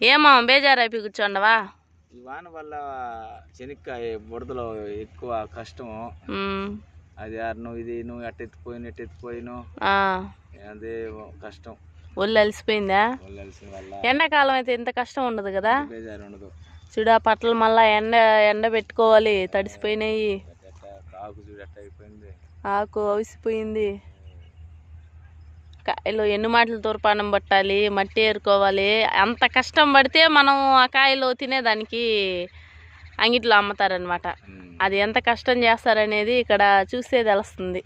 ఏమో బేజారైపోయి కూర్చోండవా? ఈ వాన వల్ల శనక్కాయ బురదలో ఎక్కువ కష్టము. ఉమ్, అది నువ్వు ఇది నువ్వు అట్ట ఎత్తిపోయిన ఎట్ట ఎత్తిపోయిను అదే కష్టం. ఒళ్ళు అలసిపోయిందా ఎండాకాలం అయితే ఇంత కష్టం ఉండదు కదా? బేజారు ఉండదు. చూడు ఆ పట్టలు మళ్ళా ఎండ ఎండ పెట్టుకోవాలి తడిసిపోయినాయి. కాకు చూడు అయిపోయింది. ఆకు అవిసిపోయింది. కాయలు ఎన్ని మాటలు తూర్పానం పట్టాలి మట్టి ఏరుకోవాలి అంత కష్టం పడితే మనం ఆ కాయలు తినేదానికి అంగిట్లో అమ్ముతారనమాట. అది ఎంత కష్టం చేస్తారనేది ఇక్కడ చూస్తే తెలుస్తుంది.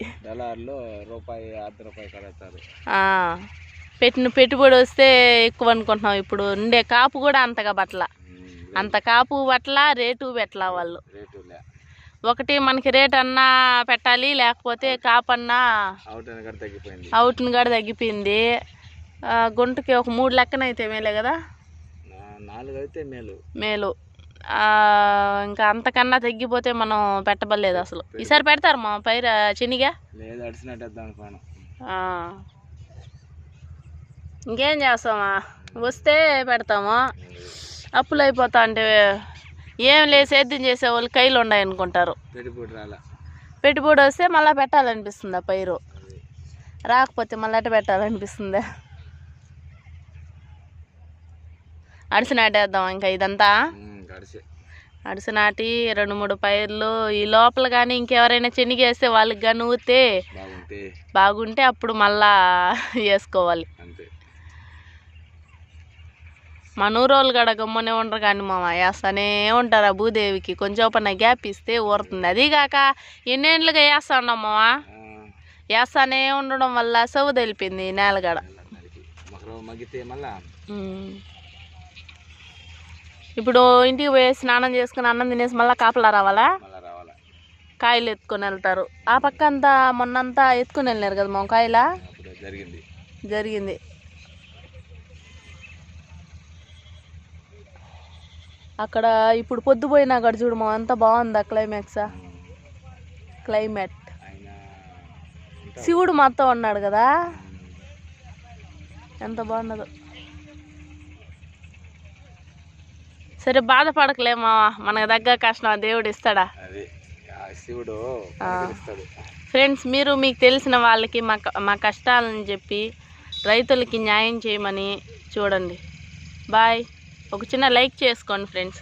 పెట్టిన పెట్టుబడి వస్తే ఎక్కువ అనుకుంటున్నాం. ఇప్పుడు ఉండే కాపు కూడా అంతగా బట్టల అంత కాపు బట్టల రేటు పెట్టలా వాళ్ళు. ఒకటి మనకి రేట్ అన్నా పెట్టాలి లేకపోతే కాపు అన్నా అవుట్ అని కూడా తగ్గిపోయింది. అవుట్ని కూడా తగ్గిపోయింది. గుంటకి ఒక మూడు లెక్కన అయితే మేలే కదా? నా- నాలుగు అయితే మేలు. ఇంకా అంతకన్నా తగ్గిపోతే మనం పెట్టబలేదు అసలు. ఈసారి పెడతారు మా పైర ఆ. ఇంకేం చేస్తామా? వస్తే పెడతాము? అప్పులు అయిపోతా అంటే ఏం లేదు సేద్యం చేసే వాళ్ళు కైలు ఉన్నాయి అనుకుంటారు పెట్టుబడి వస్తే మళ్ళీ పెట్టాలనిపిస్తుంది పైరు. రాకపోతే మళ్ళీ అట్ట పెట్టాలనిపిస్తుందా? అడిసి నాటేద్దాం ఇంకా ఇదంతా. అడిసి. నాటి రెండు మూడు పైర్లు. ఈ లోపల కానీ ఇంకెవరైనా చెనిగేస్తే వాళ్ళకి కానీ ఊతే బాగుంటే. బాగుంటే అప్పుడు మళ్ళా వేసుకోవాలి. అంతే మన ఊరోళ్ళు గడ గమ్మనే ఉండరు కానీ మామ వేస్తానే ఉంటారు ఆ భూదేవికి. కొంచెం పన్న గ్యాప్ ఇస్తే ఊరుతుంది. అదీగాక ఎన్నేళ్ళుగా వేస్తా ఉన్నాం మామ వేస్తానే ఉండడం వల్ల సవ్వు తెలిపింది నేలగడ. ఇప్పుడు ఇంటికి పోయి స్నానం చేసుకుని అన్నం తినేసి మళ్ళీ కాపలా రావాలా? కాయలు ఎత్తుకొని వెళ్తారు. ఆ పక్క అంతా మొన్నంతా ఎత్తుకొని వెళ్ళినారు కదా మా కాయలా? జరిగింది. అక్కడ ఇప్పుడు పొద్దుపోయినా అక్కడ చూడు మా అంతా బాగుంది ఆ క్లైమాక్స్ క్లైమేట్. శివుడు మొత్తం ఉన్నాడు కదా? ఎంత బాగున్నదో. సరే బాధపడకలే మావా మనకు దగ్గర కష్టం దేవుడు ఇస్తాడా? శివుడు ఫ్రెండ్స్ మీరు మీకు తెలిసిన వాళ్ళకి మా మా కష్టాలని చెప్పి రైతులకి న్యాయం చేయమని చూడండి. బాయ్ ఒక చిన్న లైక్ చేసుకోండి ఫ్రెండ్స్.